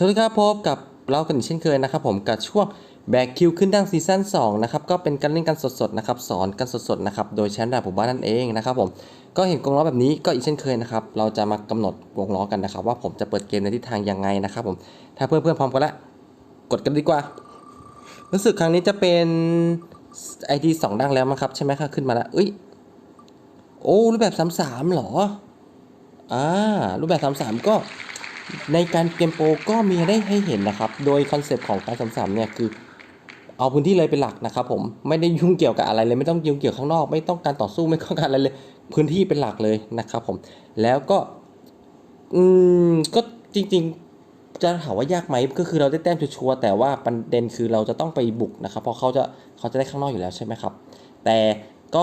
สวัสดีครับพบกับเรากันอีกเช่นเคยนะครับผมกับช่วงแบกคิวขึ้นดังซีซั่น2นะครับก็เป็นการเล่นกันสดๆนะครับสอนกันสดๆนะครับโดยแชมป์ดาบผมบ้านนั่นเองนะครับผมก็เห็นกงล้อแบบนี้ก็อีกเช่นเคยนะครับเราจะมากำหนดวงล้อกันนะครับ ว่าผมจะเปิดเกมในทิศทางยังไงนะครับผมถ้าเพื่อนๆพร้อมกันแล้วกดกันดีกว่า รู้สึกครั้งนี้จะเป็นไอดีสองดังแล้วมั้งครับใช่ไหมครับขึ้นมาแล้วเอ้ยโอ้รูปแบบ33เหรออ่ารูปแบบ33ก็ ในการเกมโปรก็มีได้ให้เห็นนะครับ โดยคอนเซปต์ของการสามสามเนี่ยคือ เอาพื้นที่เลยเป็นหลักนะครับผมไม่ได้ยุ่งเกี่ยวกับอะไรเลยไม่ต้องยุ่งเกี่ยวข้างนอก ไม่ต้องการต่อสู้ไม่ต้องการอะไรเลย พื้นที่เป็นหลักเลยนะครับผมแล้วก็อืมก็จริงๆ จะถามว่ายากไหมก็คือเราได้แต้มชัวร์แต่ว่าประเด็นคือเราจะต้องไปบุกนะครับเพราะเขาจะเขาจะได้ข้างนอกอยู่แล้วใช่ไหมครับ แต่ก็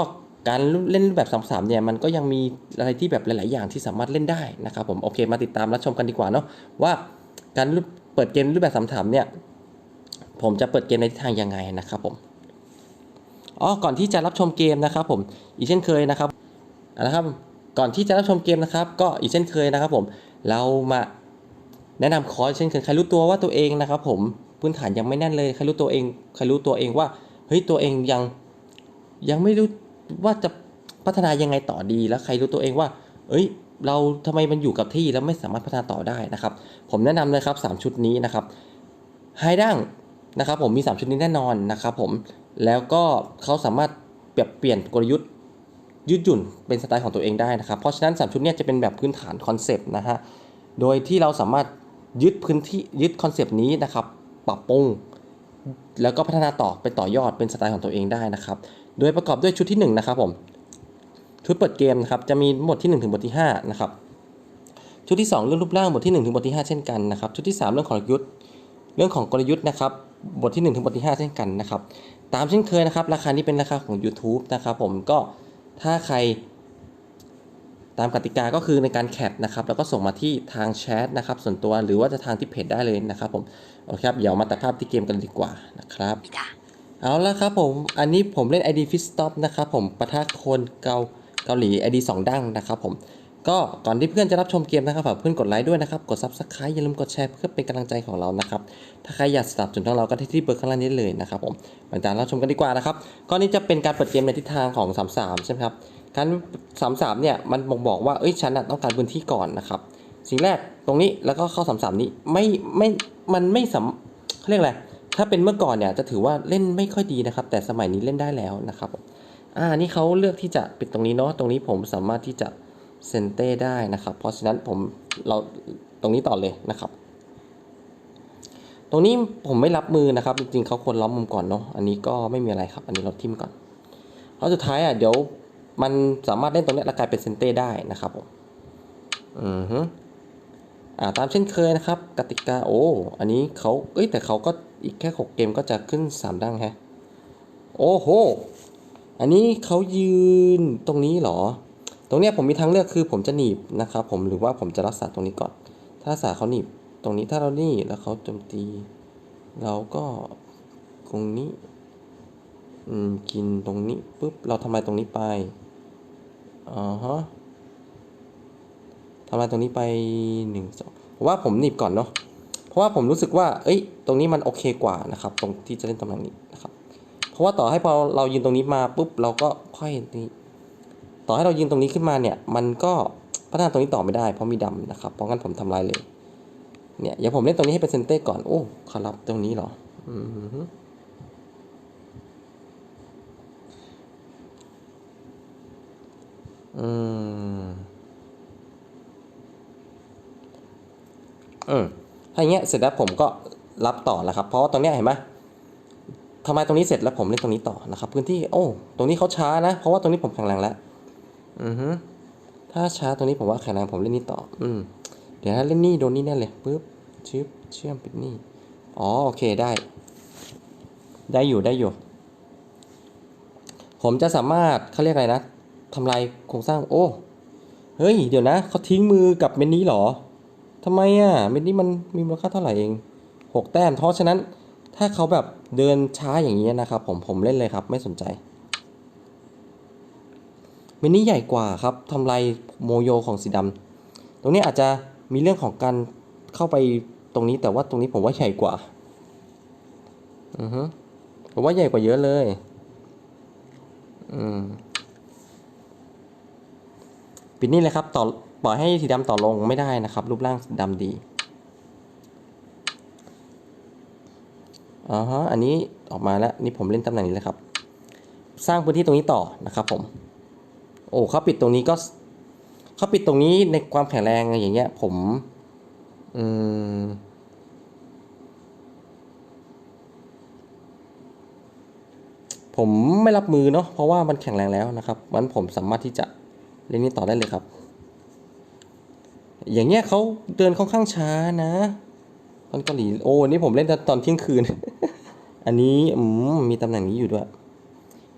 การเล่นรูปแบบ3 3เนี่ยมันก็ยังมีอะไรที่แบบหลาย ๆ อย่างที่สามารถเล่นได้นะครับผมโอเคมาติดตามรับชมกันดีกว่าเนาะว่าการเปิดเกมรูปแบบ3 3เนี่ยผมจะเปิดเกมในทิศทางยังไงนะครับผมอ๋อก่อนที่จะรับชมเกมนะครับผมอีกเช่นเคยนะครับนะครับ ก่อนที่จะรับชมเกมนะครับ ก็อีกเช่นเคยนะครับ ผมเรามาแนะนำคอร์สเช่นเคยใครรู้ตัวว่าตัวเองนะครับ ผมพื้นฐานยังไม่แน่นเลยใครรู้ตัวเองใครรู้ตัวเองว่าเฮ้ยตัวเองยังยังไม่รู้ ว่าจะพัฒนายังไงต่อดีแล้วใครรู้ตัวเองว่า เอ้ย เราทำไมมันอยู่กับที่แล้วไม่สามารถพัฒนาต่อได้นะครับ ผมแนะนำเลยครับ 3 ชุดนี้นะครับไฮดังนะครับ ผมมี 3 ชุดนี้แน่นอนนะครับ ผมแล้วก็เขาสามารถเปรียบเปลี่ยนกลยุทธ์ยืดหยุ่นเป็นสไตล์ของตัวเองได้นะครับ เพราะฉะนั้น 3 ชุดนี้จะเป็นแบบพื้นฐานคอนเซปต์นะฮะโดยที่เราสามารถยึดพื้นที่ยึดคอนเซปต์นี้นะครับ ปรับปรุงแล้วก็พัฒนาต่อไปต่อยอดเป็นสไตล์ของตัวเองได้นะครับ โดยประกอบด้วยชุดที่1นะครับผมชุดเปิดเกมนะครับจะมีบทที่ 1 ถึงบทที่5นะครับชุดที่ 2 เรื่องรูปร่างบทที่ 1 ถึงบทที่ 5 เช่นกันนะครับชุดที่ 3 เรื่องของกลยุทธ์ เรื่องของกลยุทธ์นะครับบทที่ 1 ถึงบทที่ 5 เช่นกันนะครับตามเช่นเคยนะครับราคานี้เป็นราคาของ YouTube นะครับผมก็ถ้าใครตามกติกาก็คือในการแคปนะครับแล้วก็ส่งมาที่ทางแชทนะครับส่วนตัวหรือว่าจะทางที่เพจได้เลยนะครับผมโอเคครับเดี๋ยวมาตัดภาพที่เกมกันดีกว่านะครับ เอาละครับผม อันนี้ผมเล่น ID f i t Stop นะครับผมปะทะคนเกาเกาหลี ID 2ดั้งนะครับผม ก็ก่อนที่เพื่อนจะรับชมเกมนะครับฝากเพื่อนกดไลค์ด้วยนะครับ กด Subscribe อย่าลืมกดแชร์เพื่อเป็นกำลังใจของเรานะครับ ถ้าใครอยากสนับสนุนทางเราก็ที่ที่เบอร์ข้างล่างนี้เลยนะครับผมมาตามรับชมกันดีกว่านะครับก็นี่จะเป็นการเปิดเกมในทิศทางของ 33 ใช่ไหมครับการ33 เนี่ยมันบ่งบอกว่าเอ้ยฉันต้องการพื้นที่ก่อนนะครับ สิ่งแรกตรงนี้แล้วก็เข้า 33 นี้ไม่ไม่มันไม่สำเขาเรียกอะไร ถ้าเป็นเมื่อก่อนเนี่ยจะถือว่าเล่นไม่ค่อยดีนะครับ แต่สมัยนี้เล่นได้แล้วนะครับอ่านี่เขาเลือกที่จะปิดตรงนี้เนาะตรงนี้ผมสามารถที่จะเซนเต้ได้นะครับ เพราะฉะนั้นผมเราตรงนี้ต่อเลยนะครับ ตรงนี้ผมไม่รับมือนะครับ จริงๆเขาควรล้อมมุมก่อนเนาะอันนี้ก็ไม่มีอะไรครับ อันนี้เราทิมก่อนเพราะสุดท้ายอะเดี๋ยวมันสามารถเล่นตรงเนี้ยแล้วกลายเป็นเซนเต้ได้นะครับผมอือฮึอ่าตามเช่นเคยนะครับ กติกาโอ้อันนี้เขาเอ้ยแต่เขาก็ อีกแค่หกเกมก็จะขึ้นสามดังแฮะ โอ้โห อันนี้เขายืนตรงนี้เหรอ ตรงเนี้ยผมมีทางเลือกคือผมจะหนีบนะครับผมหรือว่าผมจะรักษาตรงนี้ก่อน ถ้ารักษาเขาหนีบตรงนี้ถ้าเราหนีแล้วเขาโจมตี เราก็ตรงนี้อืมกินตรงนี้ปุ๊บเราทำลายตรงนี้ไปอ่าฮะทำลายตรงนี้ไปหนึ่งสองผมว่าผมหนีบก่อนเนาะ ราะว่าผมรู้สึกว่าเอ้ย ตรงนี้มันโอเคกว่านะครับ ตรงที่จะเล่นตำแหน่งนี้นะครับ เพราะว่าต่อให้พอเรายืนตรงนี้มาปุ๊บเราก็ค่อยนี่ต่อให้เรายืนตรงนี้ขึ้นมาเนี่ย มันก็พัฒนาตรงนี้ต่อไม่ได้เพราะมีดำนะครับ เพราะงั้นผมทำลายเลย เนี่ยอย่าผมเล่นตรงนี้ให้เป็นเซนเต้ก่อน โอ้ขารับตรงนี้เหรอ อืมอืมอืม ถ้าอย่างเงี้ยเสร็จแล้วผมก็รับต่อแล้วครับเพราะว่าตรงเนี้ยเห็นไหมทำไมตรงนี้เสร็จแล้วผมเล่นตรงนี้ต่อนะครับ พื้นที่โอ้ตรงนี้เขาช้านะ เพราะว่าตรงนี้ผมแข็งแรงแล้วอือฮึถ้าช้าตรงนี้ผมว่าแข็งแรงผมเล่นนี่ต่อ อืมเดี๋ยวถ้าเล่นนี่โดนนี่แน่เลยปึ๊บชึบเชื่อมปิดนี่อ๋อโอเคได้ ได้อยู่ได้อยู่ ผมจะสามารถเขาเรียกอะไรนะทำลายโครงสร้างโอ้เฮ้ยเดี๋ยวนะเขาทิ้งมือกับเมนนี้หรอ ทำไมอะเมนนี้มันมีมูลค่าเท่าไหร่เองหกแต้ม เพราะฉะนั้นถ้าเขาแบบเดินช้าอย่างนี้นะครับ ผมผมเล่นเลยครับ ไม่สนใจมินิใหญ่กว่าครับทำลายโมโยของสีดำตรงนี้อาจจะมีเรื่องของการเข้าไปตรงนี้แต่ว่าตรงนี้ผมว่าใหญ่กว่าอือฮึผมว่าใหญ่กว่าเยอะเลย อืมปิดนี่เลยครับต่อ ปล่อยให้สีดำต่อลงไม่ได้นะครับ รูปร่างดำดีอ๋อฮะอันนี้ออกมาแล้วนี่ผมเล่นตำแหน่งนี้เลยครับ สร้างพื้นที่ตรงนี้ต่อนะครับผมโอ้เขาปิดตรงนี้ก็เขาปิดตรงนี้ในความแข็งแรงอะไรอย่างเงี้ย ผมอืมผมไม่รับมือเนาะเพราะว่ามันแข็งแรงแล้วนะครับมันผมสามารถที่จะเล่นนี้ต่อได้เลยครับ อย่างเงี้ยเขาเดินค่อนข้างช้านะตอนเกาหลีโอ้นี่ผมเล่นตอนเที่ยงคืน อันนี้อืมมีตำแหน่งนี้อยู่ด้วย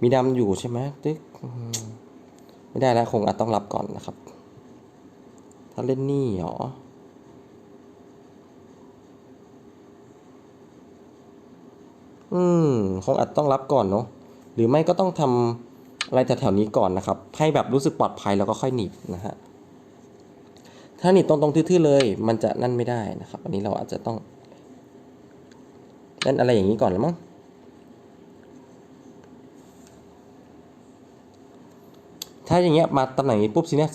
มีดำอยู่ใช่ไหมตึ๊กไม่ได้แล้วคงอาจต้องรับก่อนนะครับ ถ้าเล่นนี่เหรออืมคงอาจต้องรับก่อนเนาะหรือไม่ก็ต้องทำอะไรแถวๆนี้ก่อนนะครับให้แบบรู้สึกปลอดภัยแล้วก็ค่อยหนีบนะฮะ ถ้าหนีบตรงๆทื่อๆเลย มันจะนั่นไม่ได้นะครับ อันนี้เราอาจจะต้องเล่นอะไรอย่างนี้ก่อนแล้วมั้งถ้าอย่างเงี้ยมาตำแหน่งนี้ปุ๊บสิเนี่ย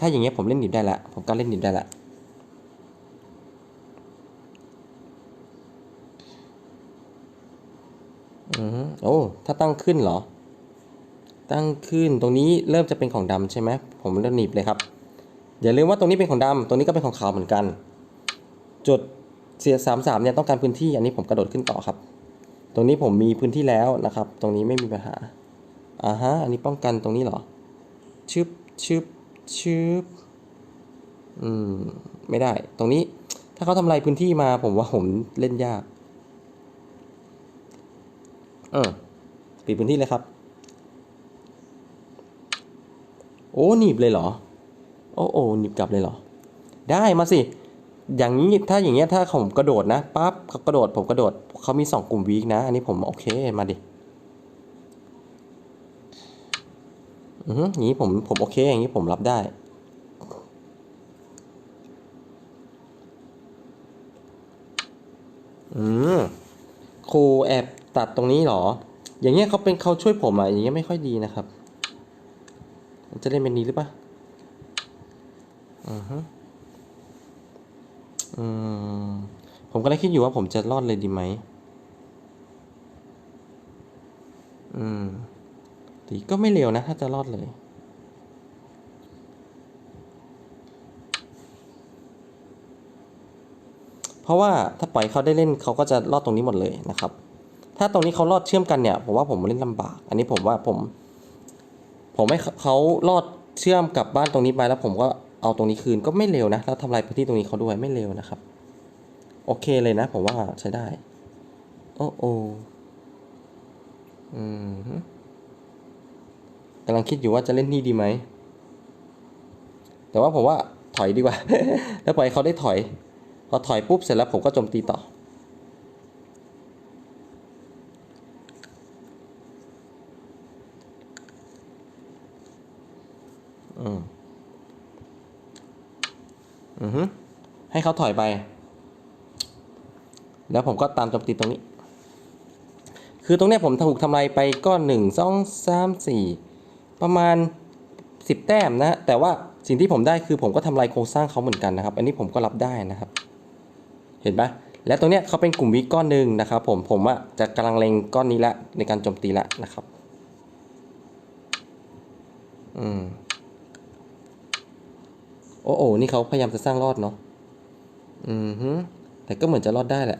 ถ้าอย่างเงี้ยผมเล่นหนีบได้ละผมก็เล่นหนีบได้ละอือโอ้ถ้าตั้งขึ้นเหรอ ตั้งขึ้นตรงนี้เริ่มจะเป็นของดำใช่ไหมผมเริ่มหนีบเลยครับ อย่าลืมว่าตรงนี้เป็นของดำตรงนี้ก็เป็นของขาวเหมือนกัน จุดเสียสามสามเนี่ยต้องการพื้นที่อันนี้ผมกระโดดขึ้นต่อครับ ตรงนี้ผมมีพื้นที่แล้วนะครับ ตรงนี้ไม่มีปัญหาอ่าฮะอันนี้ป้องกันตรงนี้เหรอชึบชึบชึบอืมไม่ได้ ตรงนี้ถ้าเขาทำลายพื้นที่มาผมว่าผมเล่นยาก เออปิดพื้นที่เลยครับ โอ้หนีบเลยเหรอ อ้โอ้หนีบกลับเลยเหรอ ได้มาสิ อย่างนี้ถ้าอย่างเงี้ยถ้าผมกระโดดนะปั๊บเขากระโดดผมกระโดดเขามีสองกลุ่มวีคนะ อันนี้ผมโอเคมาดิอืออย่างนี้ผมผมโอเค อย่างนี้ผมรับได้อืมครูแอบตัดตรงนี้เหรอ อย่างเงี้ยเขาเป็นเขาช่วยผมอะอย่างเงี้ยไม่ค่อยดีนะครับ จะเล่นเป็นนี้หรือเปล่า อือฮึอืม ผมก็เลยคิดอยู่ว่าผมจะรอดเลยดีไหม อืมดีก็ไม่เร็วนะ ถ้าจะรอดเลย เพราะว่าถ้าปล่อยเขาได้เล่นเขาก็จะรอดตรงนี้หมดเลยนะครับ ถ้าตรงนี้เขารอดเชื่อมกันเนี่ย ผมว่าผมเล่นลำบาก อันนี้ผมว่าผม ผมให้เขารอดเชื่อมกับบ้านตรงนี้ไปแล้วผมก็ เอาตรงนี้คืนก็ไม่เร็วนะแล้วทำลายพื้นที่ตรงนี้เขาด้วยไม่เร็วนะครับ โอเคเลยนะผมว่าใช้ได้ โอ้โออืมฮึกำลังคิดอยู่ว่าจะเล่นนี่ดีไหม แต่ว่าผมว่าถอยดีกว่า แล้วปล่อยเขาได้ถอย พอถอยปุ๊บเสร็จแล้วผมก็โจมตีต่ออืม อือฮึให้เขาถอยไป แล้วผมก็ตามโจมตีตรงนี้ คือตรงเนี้ยผมถูกทำลายไปก็หนึ่งสองสามสี่ประมาณสิบแต้มนะ แต่ว่าสิ่งที่ผมได้คือผมก็ทำลายโครงสร้างเขาเหมือนกันนะครับ อันนี้ผมก็รับได้นะครับ เห็นปะและตรงเนี้ยเขาเป็นกลุ่มวิก้อนหนึ่งนะครับผมผมอะจะกำลังเล็งก้อนนี้ละในการโจมตีละนะครับ อืม อ้โอ้นี่เขาพยายามจะสร้างรอดเนาะอืมฮึแต่ก็เหมือนจะรอดได้แหละ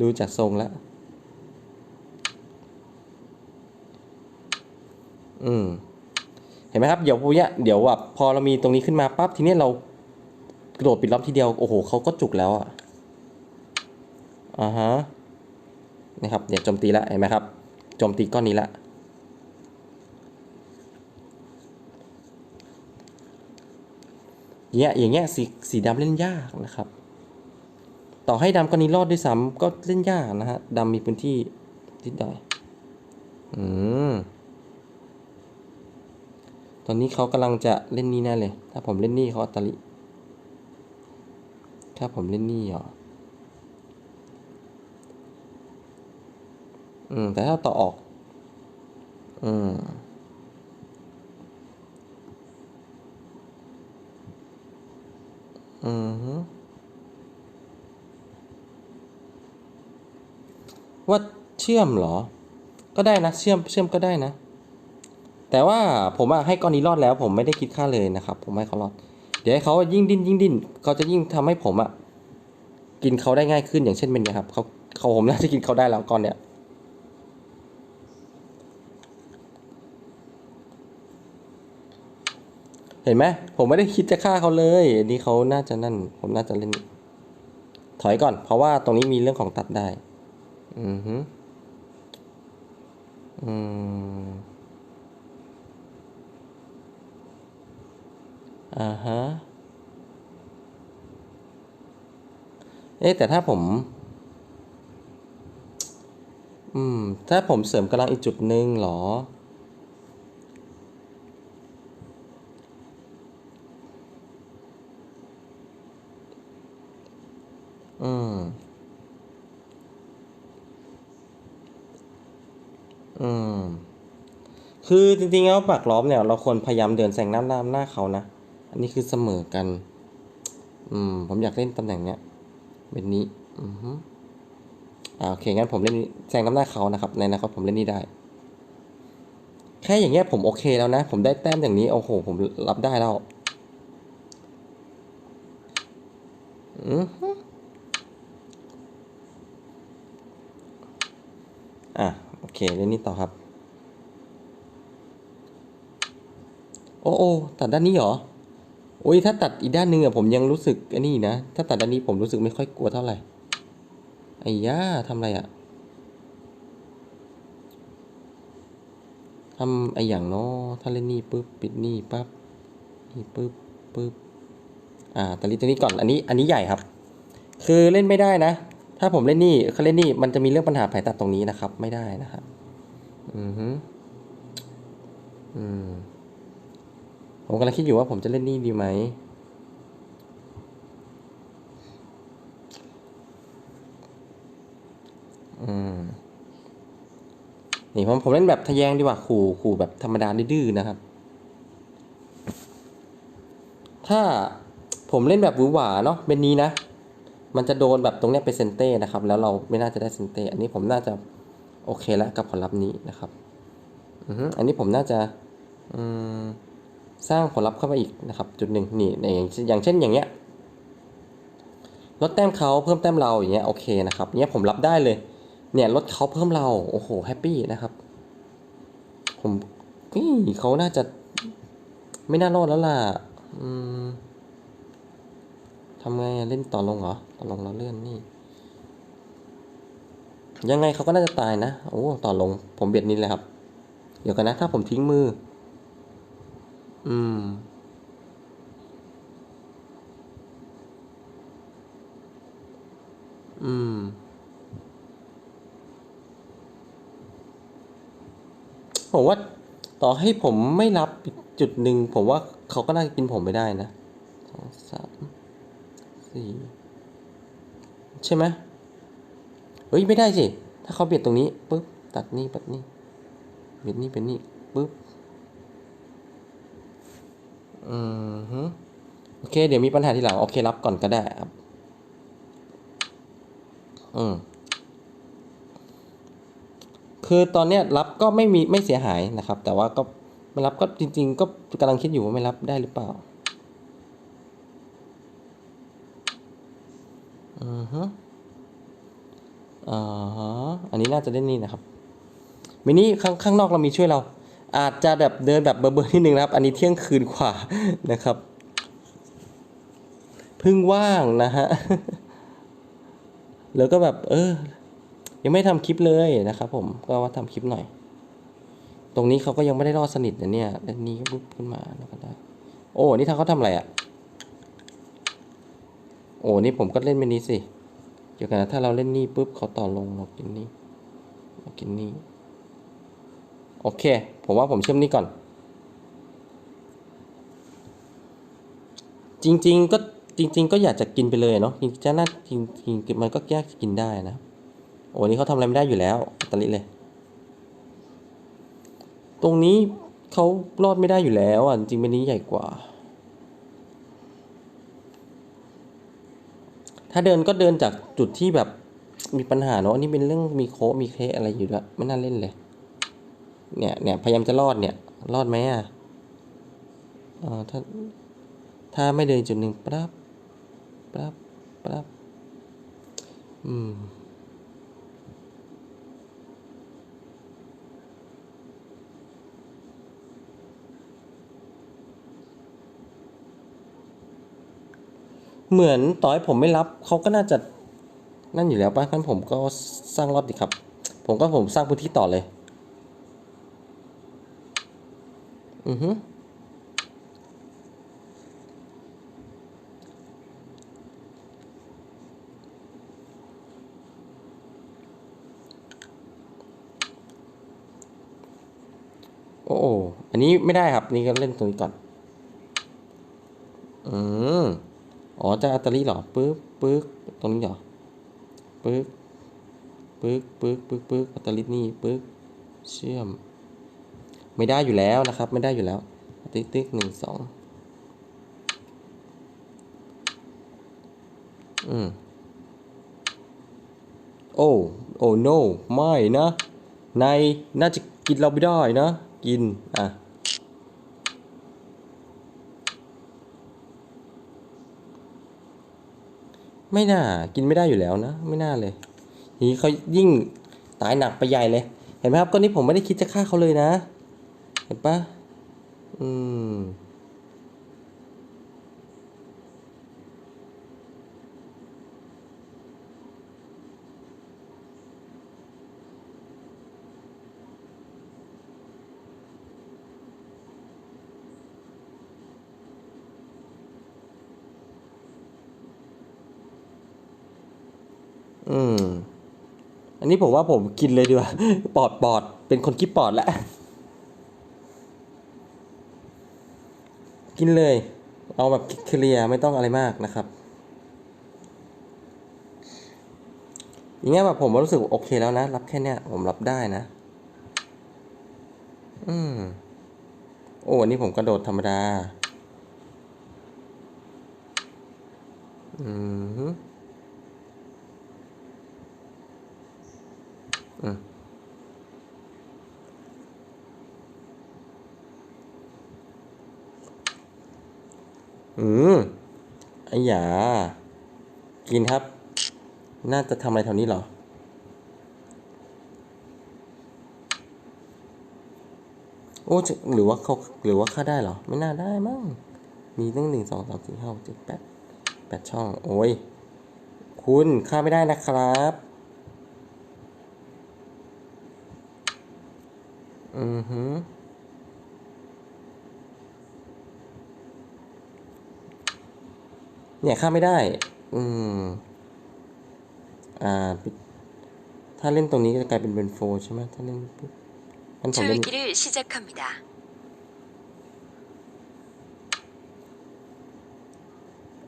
ดูจากทรงแล้ว อืม เห็นไหมครับ เดี๋ยวพวกเนี้ยเดี๋ยวแบบพอเรามีตรงนี้ขึ้นมาปั๊บทีเนี้ยเรากระโดดปิดล้อมทีเดียว โอ้โหเขาก็จุกแล้วอะอ่าฮะนี่ครับ เดี๋ยวโจมตีละเห็นไหมครับโจมตีก้อนนี้ละ เงี้ยอย่างเงี้ยสีสีดำเล่นยากนะครับ ต่อให้ดำก็นี้รอดด้วยซ้ำก็เล่นยากนะฮะดำมีพื้นที่ทิดหน่อยอืมตอนนี้เขากำลังจะเล่นนี่แน่เลย ถ้าผมเล่นนี่เขาอัตลิถ้าผมเล่นนี่หรออืมแต่ถ้าต่อออก อืม ว่าเชื่อมเหรอ ก็ได้นะ เชื่อมเชื่อมก็ได้นะ แต่ว่าผมอะให้ก้อนนี้รอดแล้ว ผมไม่ได้คิดค่าเลยนะครับ ผมให้เขารอด เดี๋ยวให้เขายิ่งดิ้นยิ่งดิ้นเขาจะยิ่งทำให้ผมอะกินเขาได้ง่ายขึ้นอย่างเช่นเป็นเนี่ยครับเขาเขาผมน่าจะกินเขาได้แล้วก้อนเนี้ย เห็นไหมผมไม่ได้คิดจะฆ่าเขาเลยอันนี้เขาน่าจะนั่น ผมน่าจะเล่น ถอยก่อน เพราะว่าตรงนี้มีเรื่องของตัดได้ อือฮึอืมอ่าฮะ เอ๊ะแต่ถ้าผม อืม ถ้าผมเสริมกำลังอีกจุดหนึ่งเหรอ อืม อืม คือจริงๆแล้วปากล้อมเนี่ย เราควรพยายามเดินแซงหน้าหน้าหน้าเขานะ อันนี้คือเสมอกัน อืม ผมอยากเล่นตำแหน่งเนี้ยเป็นนี้ อือฮึอ่าโอเคงั้นผมเล่นแซงน้ำหน้าเขานะครับ ในอนาคตผมเล่นนี่ได้ แค่อย่างเงี้ยผมโอเคแล้วนะ ผมได้แต้มอย่างนี้โอ้โห ผมรับได้แล้วอือ อะโอเคเล่นนี่ต่อครับ โอ้โอตัดด้านนี้เหรอโอ้ยถ้าตัดอีกด้านหนึ่งอะผมยังรู้สึกอันนี้นะถ้าตัดด้านนี้ผมรู้สึกไม่ค่อยกลัวเท่าไหร่ไอ้ย่าทำอะไรอะทำไอ้อย่างเนาะถ้าเล่นนี่ปุ๊บปิดนี่ปั๊บนี่ปุ๊บปุ๊บอ่าตัดลิตัวนี้ก่อนอันนี้อันนี้ใหญ่ครับ คือเล่นไม่ได้นะ ถ้าผมเล่นนี่เขาเล่นนี่มันจะมีเรื่องปัญหาผาตัดตรงนี้นะครับ ไม่ได้นะครับอือฮึอืมผมกำลังคิดอยู่ว่าผมจะเล่นนี่ดีไหมอืมนี่ผมผมเล่นแบบทะแยงดีกว่าขู่ขู่แบบธรรมดาดื้อนะครับ ถ้าผมเล่นแบบหวือหวาเนาะเป็นนี้นะ มันจะโดนแบบตรงเนี้ยเป็นเซนเต้นะครับ แล้วเราไม่น่าจะได้เซนเต้อันนี้ผมน่าจะโอเคแล้วกับผลลัพธ์นี้นะครับอืออันนี้ผมน่าจะอืมสร้างผลลัพธ์เข้าไปอีกนะครับ จุดหนึ่งนี่ในอย่างเช่นอย่างเงี้ยลดแต้มเขาเพิ่มแต้มเราอย่างเงี้ยโอเคนะครับเนี้ยผมรับได้เลย เนี่ยลดเขาเพิ่มเราโอ้โหแฮปปี้นะครับ ผมนี่เขาน่าจะไม่น่ารอดแล้วล่ะอืมทำไงเล่นต่อลงเหรอ ต่องแล้วเลื่อนนี่ ยังไงเขาก็น่าจะตายนะ โอ้ต่อลง ผมเบียดนี้เลยครับ เดี๋ยวกันนะ ถ้าผมทิ้งมือ อืม อืม ผมว่าต่อให้ผมไม่รับจุดหนึ่ง ผมว่าเขาก็น่าจะกินผมไม่ได้นะสองสามสี่ ใช่ไหมเฮ้ยไม่ได้สิ ถ้าเขาเบียดตรงนี้ปุ๊บตัดนี่ปัดนี่เบียดนี่เป็นนี่ปุ๊บอืมฮึโอเค เดี๋ยวมีปัญหาทีหลัง โอเครับก่อนก็ได้ครับ อืมคือตอนเนี้ยรับก็ไม่มีไม่เสียหายนะครับ แต่ว่าก็ไม่รับก็จริง ๆ ก็กำลังคิดอยู่ว่าไม่รับได้หรือเปล่า อือฮึอ่าฮะอันนี้น่าจะได้นี่นะครับมินิข้างข้างนอกเรามีช่วยเรา อาจจะแบบเดินแบบเบอร์เบอร์นิดนึงนะครับ อันนี้เที่ยงคืนกว่านะครับพิ่งว่างนะฮะแล้วก็แบบ เออ ยังไม่ทำคลิปเลยนะครับผมก็ว่าทำคลิปหน่อย ตรงนี้เขาก็ยังไม่ได้รอดสนิทนะเนี่ยด้านนี้ก็ปุ๊บขึ้นมาแล้วก็ได้โอ้นี่ทางเขาทำอะไรอะ่ะ โอ้นี่ผมก็เล่นเมนี้สิเดี๋ยวกันนะถ้าเราเล่นนี่ปุ๊บเขาต่อลงเรากินนี่เรากินนี่โอเค ผมว่าผมเชื่อมนี่ก่อน จริง ๆ ก็จริง ๆ ก็อยากจะกินไปเลยเนาะจริงๆจะน่าจริงๆมันก็แยกกินได้นะโอ้นี่เขาทำอะไรไม่ได้อยู่แล้วอัตลิเลย ตรงนี้เขารอดไม่ได้อยู่แล้วอะจริงเป็นนี้ใหญ่กว่า ถ้าเดินก็เดินจากจุดที่แบบมีปัญหาเนอะอันนี่เป็นเรื่องมีโคมีเคอะไรอยู่ด้วยไม่น่าเล่นเลย เนี่ยเนี่ยพยายามจะรอดเนี่ย รอดไหมอะอ๋อถ้าถ้าไม่เดินจุดหนึ่งปั๊บปั๊บปั๊บอืม เหมือนต่อให้ผมไม่รับเขาก็น่าจะนั่นอยู่แล้วป่ะงั้นผมก็สร้างรอดดีครับ ผมก็ผมสร้างพื้นที่ต่อเลย อือฮึโอ้โหอันนี้ไม่ได้ครับ นี่ก็เล่นตรงนี้ก่อน อืม อ๋อ จะอัตตาลีหรอปึ๊บปึ๊กตรงนี้เหรอปึ๊กปึ๊กปึ๊กปึ๊กปึ๊กอัตตาลีนี่ปึ๊กเชื่อม ไม่ได้อยู่แล้วนะครับ ไม่ได้อยู่แล้วติ๊กติ๊กหนึ่งสองอืมโอ้โอ้ no ไม่นะ ในน่าจะกินเราไม่ได้นะ กิน อะ ไม่น่ากินไม่ได้อยู่แล้วนะ ไม่น่าเลยนี้เขายิ่งตายหนักไปใหญ่เลย เห็นไหมครับก้อนนี้ผมไม่ได้คิดจะฆ่าเขาเลยนะ เห็นปะอืม อืม อันนี้ผมว่าผมกินเลยดีกว่า ปอดปอด เป็นคนคิดปอดแล้ว กินเลย เอาแบบเคลียร์ไม่ต้องอะไรมากนะครับอย่างเงี้ยแบบผมรู้สึกโอเคแล้วนะ รับแค่เนี้ยผมรับได้นะ อืม โอ้อันนี้ผมกระโดดธรรมดา อืม อืมไอ้หยา กินครับ น่าจะทำอะไรแถวนี้เหรอ โอ้หรือว่าเขาหรือว่าค่าได้เหรอ ไม่น่าได้มั้ง มีตั้งหนึ่งสองสามสี่ห้าหกเจ็ดแปดแปดช่อง โอ้ย คุณค่าไม่ได้นะครับ Mm-hmm. เนี่ยข้าไม่ได้ อืม อ่า ถ้าเล่นตรงนี้ก็จะกลายเป็นเบนโฟใช่ไหมถ้าเล่นปุ๊บมันผมเล่น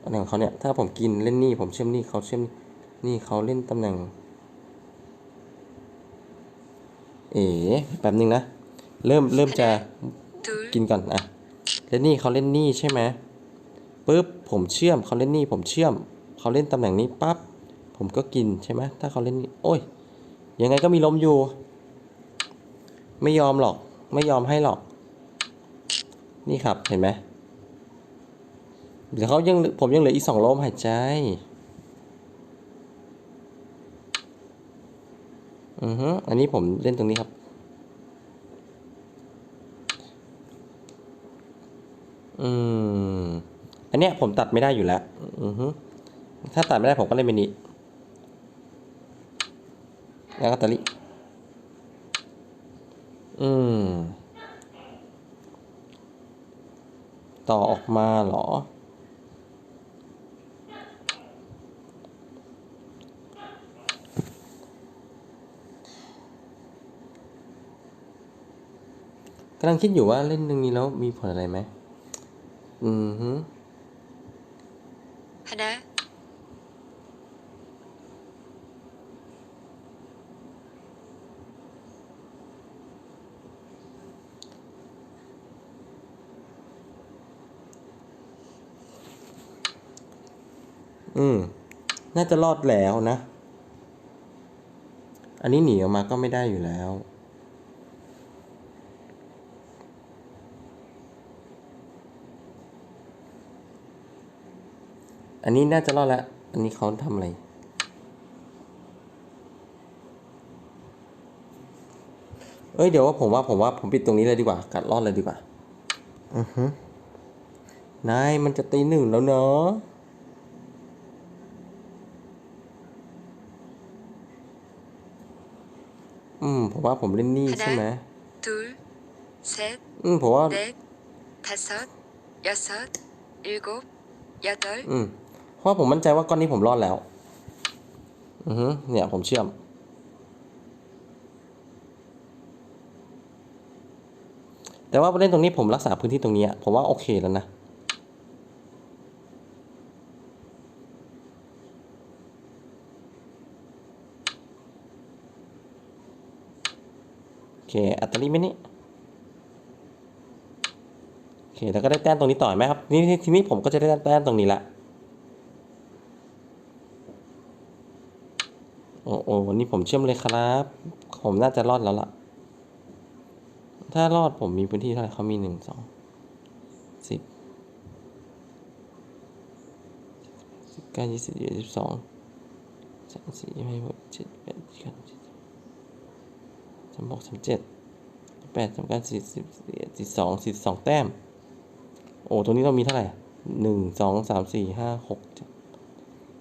อันไหนของเขาเนี่ย ถ้าผมกินเล่นนี่ ผมเชื่อมนี่เขาเชื่อมนี่เขาเล่นตำแหน่ง เอ๋แป๊บนึงนะ เริ่มเริ่มจะ,กินก่อนอะเล่นนี่เขาเล่นนี่ใช่ไหมปุ๊บผมเชื่อมเขาเล่นนี่ผมเชื่อมเขาเล่นตำแหน่งนี้ปั๊บผมก็กินใช่ไหมถ้าเขาเล่นนี่โอ้ยยังไงก็มีลมอยู่ ไม่ยอมหรอกไม่ยอมให้หรอก นี่ครับเห็นไหมเดี๋ยวเขายังผมยังเหลืออีกสองลมหายใจ อือฮึอันนี้ผมเล่นตรงนี้ครับ อืม อันเนี้ยผมตัดไม่ได้อยู่แล้ว อือฮึถ้าตัดไม่ได้ผมก็เล่นเมนี้แล้วก็ตะลิ อืม ต่อออกมาเหรอ กำลังคิดอยู่ว่าเล่นตรงนี้แล้วมีผลอะไรไหม อือฮึ하나อืม น่าจะรอดแล้วนะ อันนี้หนีออกมาก็ไม่ได้อยู่แล้ว อันนี้น่าจะรอดละอันนี้เขาทำอะไรเอ้ยเดี๋ยวว่าผมว่าผมว่าผมปิดตรงนี้เลยดีกว่า กัดรอดเลยดีกว่าอือฮึนายมันจะตีหนึ่งแล้วเนาะอืมผมว่าผมเล่นนี่ใช่ไหมอืมผมว่าอืม ราะว่าผมมั่นใจว่าก้อนนี้ผมรอดแล้ว อือฮึเนี่ยผมเชื่อม แต่ว่าประเด็นตรงนี้ผมรักษาพื้นที่ตรงนี้ผมว่าโอเคแล้วนะโอเคอัตลีไหมนี่โอเคแล้วก็ได้แต้มตรงนี้ต่อไหมครับนี่ทีนี้ผมก็จะได้แต้มตรงนี้ละ โอ้โอ้นี่ผมเชื่อมเลยครับ ผมน่าจะรอดแล้วล่ะ ถ้ารอดผมมีพื้นที่เท่าไหร่เขามีหนึ่งสองสิบสิบเก้ายี่สิบยี่สิบสองสามสี่ยี่สิบห้าหกเจ็ดแปดเก้าสิบสามหกสามเจ็ดแปดสามเก้าสี่สิบสี่เอ็ดสี่สองสี่สองแต้ม โอ้ตรงนี้เรามีเท่าไหร่หนึ่งสองสามสี่ห้าหกเจ็ด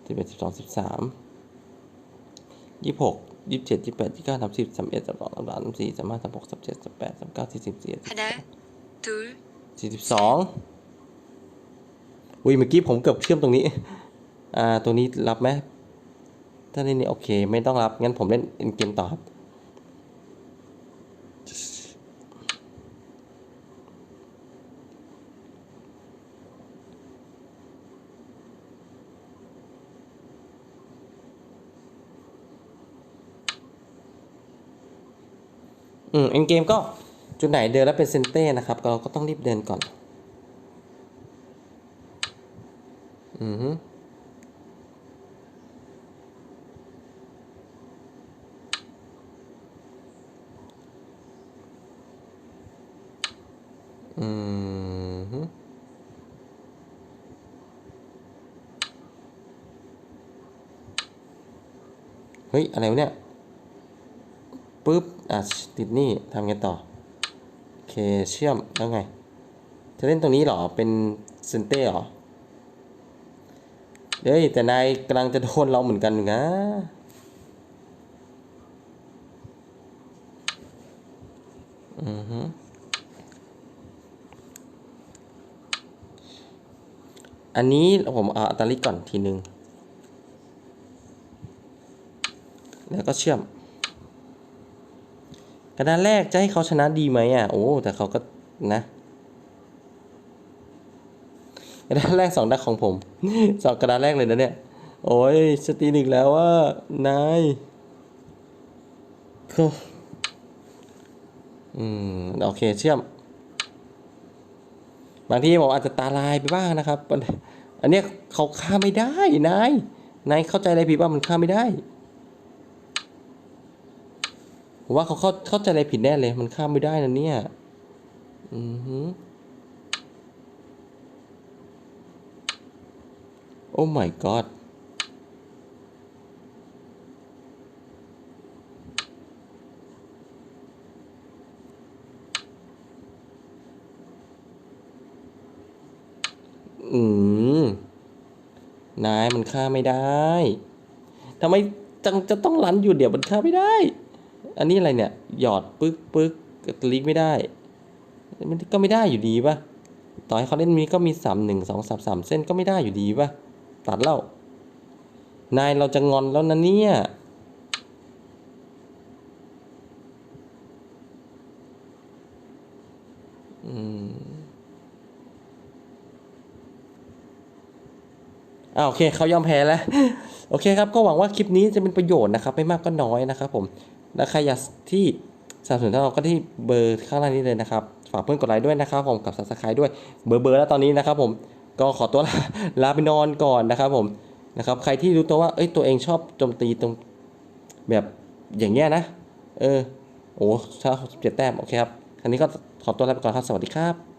สิบเอ็ดสิบสองสิบสาม ยี่สิบหกยี่สิบเจ็ดยี่สิบแปดยี่สิบเก้าสามสิบสามเอ็ดสามสองสามสามสี่สามห้าสามหกสามเจ็ดสามแปดสามเก้าสี่สิบสี่สิบสี่สิบสองอุ้ยเมื่อกี้ผมเกือบเชื่อมตรงนี้ อ่า ตัวนี้รับไหมถ้าในนี้โอเค ไม่ต้องรับ งั้นผมเล่นเนเกมต่อครับ อืมเอ็นเกมก็จุดไหนเดินแล้วเป็นเซนเต้นะครับเราก็ต้องรีบเดินก่อน อือฮึอือฮึเฮ้ย อะไรวะเนี่ย ปุ๊บอะติดนี่ทำไงต่อโอเคเชื่อมแล้วไงจะเล่นตรงนี้หรอเป็นเซนเต้เหรอเฮ้ยแต่นายกำลังจะโดนเราเหมือนกันอยู่นะอือฮึอันนี้ผมเอาอัตาลิกก่อนทีนึง แล้วก็เชื่อม กระดานแรกจะให้เขาชนะดีไหมอะ โอ้ แต่เขาก็นะ กระดานแรกสองดักของผม สองกระดานแรกเลยนะเนี่ย โอ้ยสตีนอีกแล้วว่านายคืออืม โอเค เชื่อม บางทีผมอาจจะตาลายไปบ้างนะครับ อันเนี้ยเขาฆ่าไม่ได้ นาย นายเข้าใจอะไรผิดว่ามันฆ่าไม่ได้ ผมว่าเขาเข้าเข้าใจอะไรผิดแน่เลย มันข้ามไม่ได้นะเนี่ย อือฮึโอ้ my god อืม นายมันฆ่าไม่ได้ ทำไมจังจะต้องรันอยู่เดี๋ยวมันฆ่าไม่ได้ อันนี้อะไรเนี่ย หยอดปึ๊กปึ๊กลิกไม่ได้มันก็ไม่ได้อยู่ดีป่ะ ต่อให้เขาเล่นมีก็มีสามหนึ่งสองสามสามเส้นก็ไม่ได้อยู่ดีป่ะ ตัดแล้วนายเราจะงอนแล้วนะเนี่ยอืมอ่าโอเคเขายอมแพ้แล้ว โอเคครับ ก็หวังว่าคลิปนี้จะเป็นประโยชน์นะครับ ไม่มากก็น้อยนะครับผม และใครอยากที่สนับสนุนเราก็ที่เบอร์ข้างล่างนี้เลยนะครับ ฝากเพื่อนกดไลค์ด้วยนะครับผมกับ subscribe ด้วยเบอร์เบอร์แล้วตอนนี้นะครับผมก็ขอตัวลาลาไปนอนก่อนนะครับผมนะครับใครที่รู้ตัวว่าเอ้ยตัวเองชอบโจมตีตรงแบบอย่างเงี้ยนะ เออโอ้ชา67แต้มโอเคครับอันนี้ก็ขอตัวลาไปก่อนครับ สวัสดีครับ